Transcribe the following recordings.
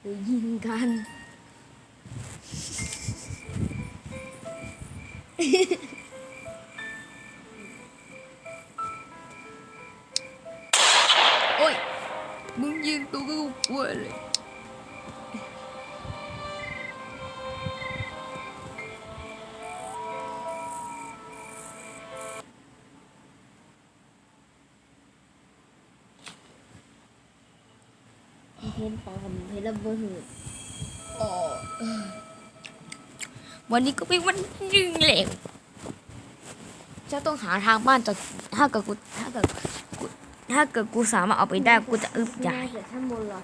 หรือยิงกันโอ้ยมึงยิงตัวก็กลัวเลย เห็นปอมเห็นระเบิดอ๋อเออวันนี้ก็เป็นวันยิงเหลวจะต้องหาทางบ้านจะถ้าเกิดกูถ้าเกิดกูถ้าเกิดกูสามารถเอาไปได้กูจะอึบยายเกิดข้างบนเหรอ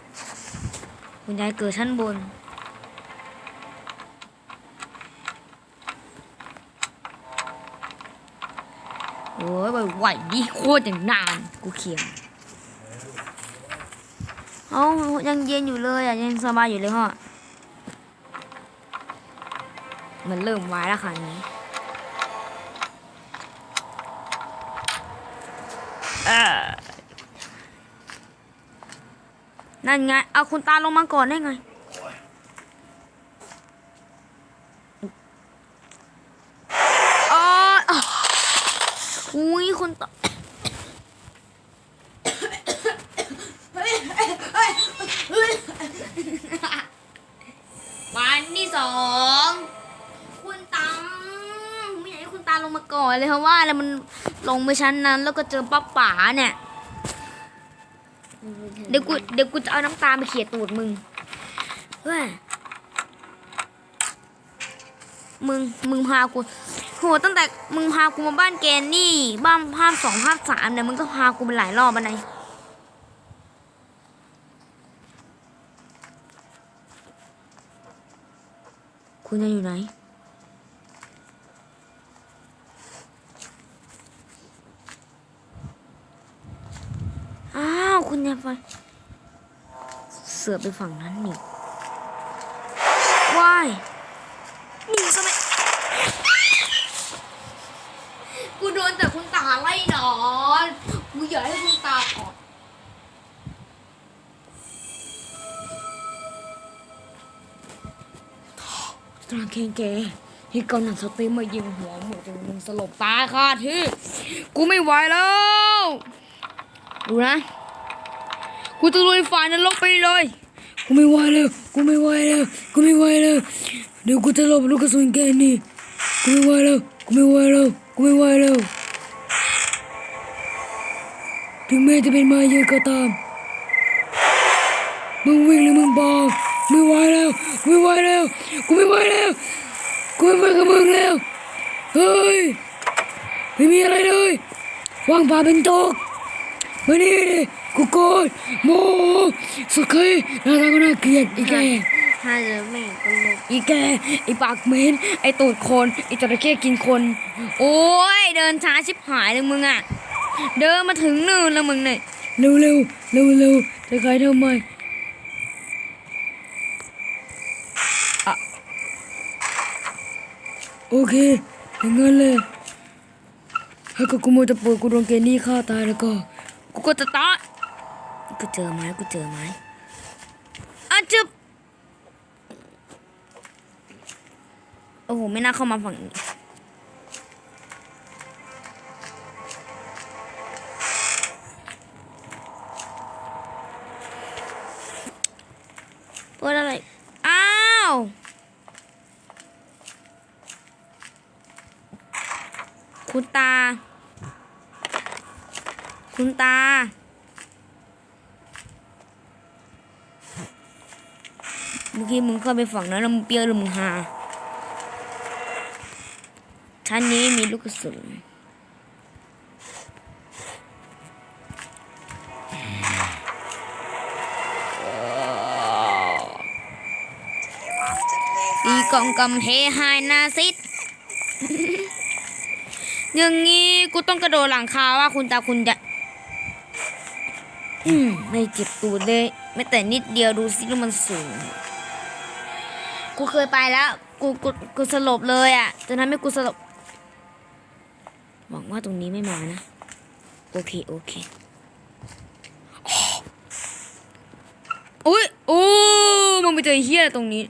คุณยายเกิดชั้นบนโอ้ยไหวดิโคตรอย่างนานกูเขียน เอายังเย็นอยู่เลยอะยังสบายอยู่เลยฮะมันเริ่มวายแล้วค่ะนี้นั่นไง เอาคุณตาลงมาก่อนได้ไงอ๋ออุ้ยคุณตา วันที่สองคุณตาไม่อยากให้คุณตาลงมาก่อนเลยเพราะว่าแล้วมันลงไปชั้นนั้น แล้วก็เจอป้าป๋าเนี่ยเดี๋ยวกูเดี๋ยวกูจะเอาน้ำตาไปเขียตูดมึงเฮ้ยมึงมึงพากูโหตั้งแต่มึงพากูมาบ้านแกนี่บ้านภาคสองภาคสามเนี่ยมึงก็พากูไปหลายรอบมาไหน คุณจะอยู่ไหน อ้าวคุณยาไฟเสือไปฝั่งนั้นนี่ว้ายหนีซะไมกูโดนแต่คุณตาไล่นอน กูอยากให้คุณ ตราเคงเกที่กำลังสติมายิงหัวหมดจนมึงสลบตายคาที่กูไม่ไหวแล้วดูนะกูจะลุยฝ่ายนรกไปเลยกูไม่ไหวแล้วกูไม่ไหวแล้วกูไม่ไหวแล้วเดี๋ยวกูจะหลบลูกกระสุนแกนี่กูไม่ไหวแล้วกูไม่ไหวแล้วกูไม่ไหวแล้วถึงแม้จะเป็นมาเยอะก็ตามมึงวิ่งหรือมึงบอก ไม่ไหวแล้วกูไม่ไหวแล้วกูไม่ไหวแล้วกูไม่ไหวกับมึงแล้วเฮ้ยไม่มีอะไรเลยวางป่าเป็นโต๊ะมานี่ดิกูโกรธโมโหสุดเคยหน้าตาก็น่าเกลียดอีแกถ้าจะแม่งตลกอีแกไอปากเหม็นไอตูดคนไอจระเข้กินคน โอ้ยเดินช้าชิบหายเลยมึงอะเดินมาถึงนู่นแล้วมึงเนี่ยเร็วเร็วเร็วเร็วจะใครทำไมอะ โอเคอย่างงั้นเลยถ้ากกูโมวจะปวดกูโดนเกนี่ฆ่าตายแล้วก็ กูก็จะตายกูเจอไหมกูเจอไหมอาจึบโอ้โห ไม่น่าเข้ามาฝั่งนี้เปิดอะไร อ้าว คุณตา คุณตา เมื่มึงเข้าไปฝั่งนั้นแล้วมึงเปรี้ยวหรือมึงหาชั้นนี้มีลูกกระสุนตีกองกำเฮไฮนาซิดอย่างงี้กูต้องกระโดดหลังคาว่าคุณตาคุณจะ อืม ไม่เจ็บตูดเลย ไม่แต่นิดเดียวดูสิว่ามันสูง กูเคยไปแล้ว กูกูกูสลบเลยอะจะทำให้กูสลบหวังว่าตรงนี้ไม่มานะ โอเค โอเคอุ้ยโอ้มันไปเจอเฮียตรงนี้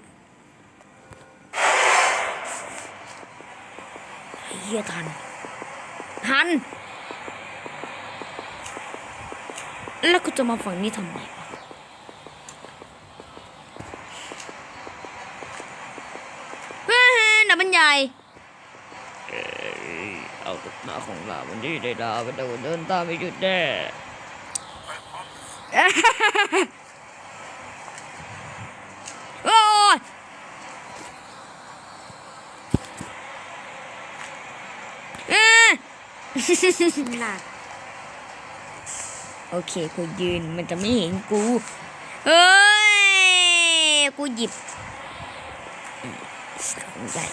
เฮียทัน ทัน แล้วกูจะมาฝั่งนี้ทำไมวะเฮ้ยหนับมัน ใหญ่เอาตุ๊กตาของเราวันนี้ได้ดาวไปเดินเดินตามไปหยุดแน่โอ้ยเอ๊ะหนักโอเคกูยืนมันจะไม่เห็นกูเฮ้ย กูหยิบอืม ของใหญ่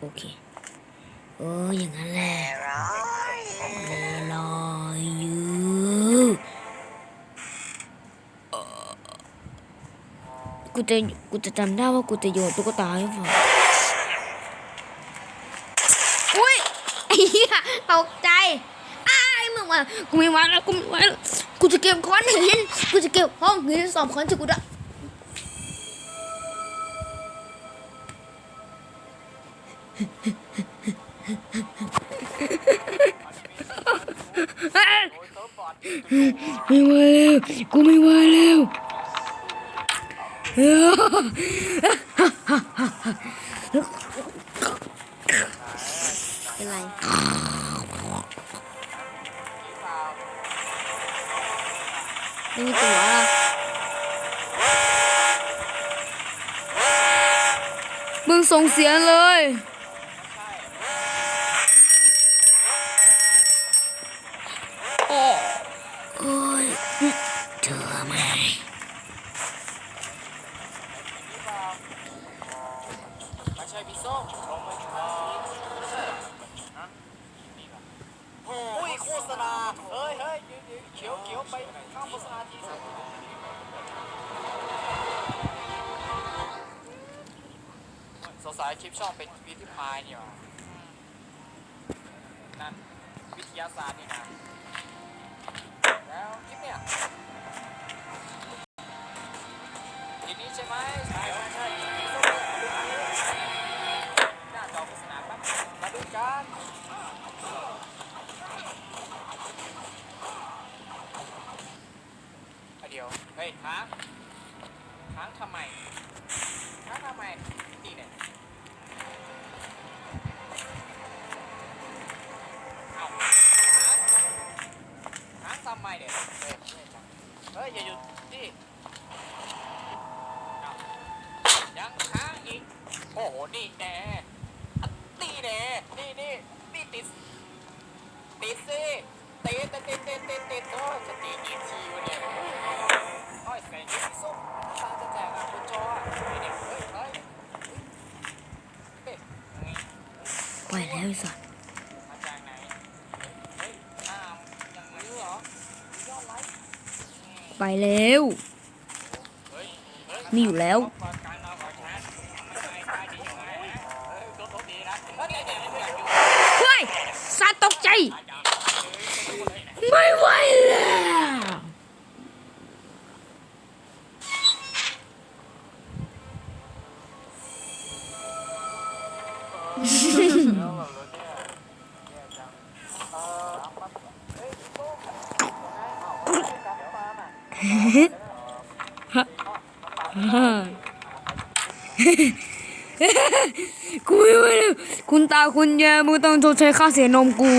โอเคโอ้ยอย่างนั้นแหละ เหี้ยตกใจไอ้มึงมากูไม่ไหวแล้วกูไม่ไหวแล้วกูจะเก็บก้อนหินกูจะเก็บห้องหินสอบค้อนจะกูได้ไม่ไหวแล้วกูไม่ไหวแล้ว เป็นไร ไม่มีตัวมึงส่งเสียงเลย เฮ้ยเฮ้ยยืนยืนเขียวเขียวไปข้ามโฆษณาทีสัสงสัยคลิปชอบเป็นวิทยายนี่หว่านั่นวิทยาศาสตร์นี่นะแล้วคลิปเนี่ยทีนี้ใช่ไหมใช่ ค้างค้างทำไมค้างทำไมนี่เนี่ยเอาค้างค้างทำไมเนี่ยเฮ้ยเฮ้ยอย่าหยุดดิยังค้างอีกโอ้โหนี่แน่ตีแน่นี่นี่นี่ติดติดสิติดติดติดติดติดติดโอ้จะตีกี่ทีวะเนี่ย ไก่ยี่ส้มตาจะแตกอะบนจออะไอเด็กเฮ้ยเฮ้ยเฮ้ยเฮ้ยไปแล้วไอ้สัตว์มาจากไหนเฮ้ยอ้าวยังไงเหรอยอดไลค์ไปแล้ว เฮ้ยเฮ้ยมีอยู่แล้ว กูไม่ไหวแล้วคุณตาคุณยายมึงต้องชดใช้ค่าเสียนมกู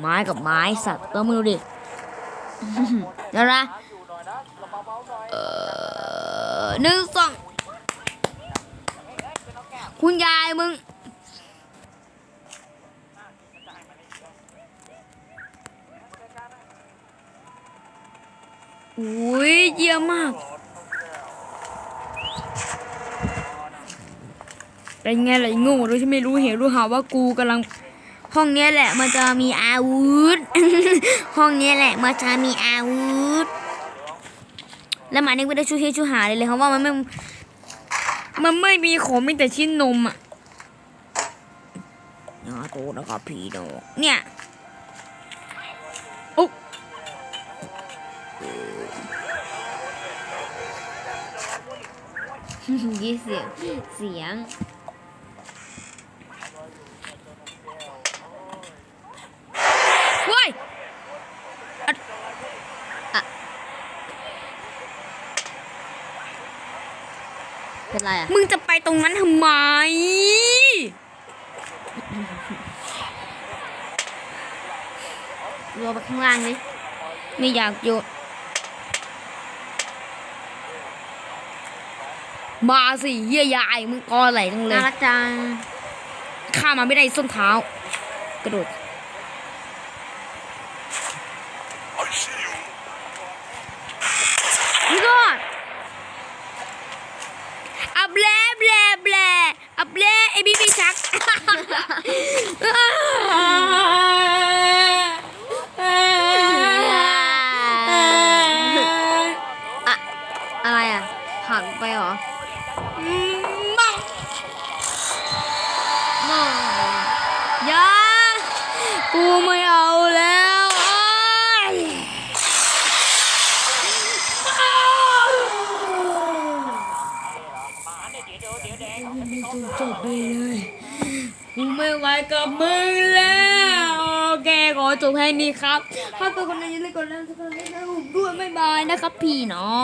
ไม้กับไม้สัตว์ตัวมึงดิเดี๋ยวนะเออหนึ่งสองคุณยายมึงอุ้ยเยี่ยมมาก เป็นไงล่ะไอ้โง่รู้ใช่ไม่รู้เห็นรู้หาว่ากูกำลัง ห้องเนี้ยแหละมันจะมีอาวุธ ห้องนี้แหละมาชามีอาวุธ แล้วหมาเนี่ยไม่ได้ช่วยเฮช่วยหาเลยเลยเพราะว่ามันไม่ มันไม่มีของมีแต่ชิ้นนมอะนะโตนะครับพี่น้องเนี่ยโอ๊ะยี่เสียงเสียง เว้ยอะอะ เป็นไรอะ มึงจะไปตรงนั้นทำไมรัวไปข้างล่างเลยไม่อยากโยนมาสิเยี่ยยายมึงกอไหลจังเลน่ายรักจังข้ามาไม่ได้ส้นเท้ากระโดด เดี๋ยวเดี๋ยวเดี๋ยวแดงจบไปเลยกูไม่ไหวกับมึงแล้วโอเคขอจบแค่นี้ครับ ถ้าตัวคนไหนยังเล่นกดแล้วทุกคนเล่นให้ผมด้วยไม่บายนะครับ พี่น้อ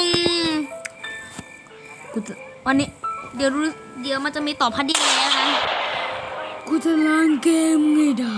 งกูจะวันนี้เดี๋ยวรู้เดี๋ยวมันจะมีต่อพัดดีนะคะกูจะล้างเกมไม่ได้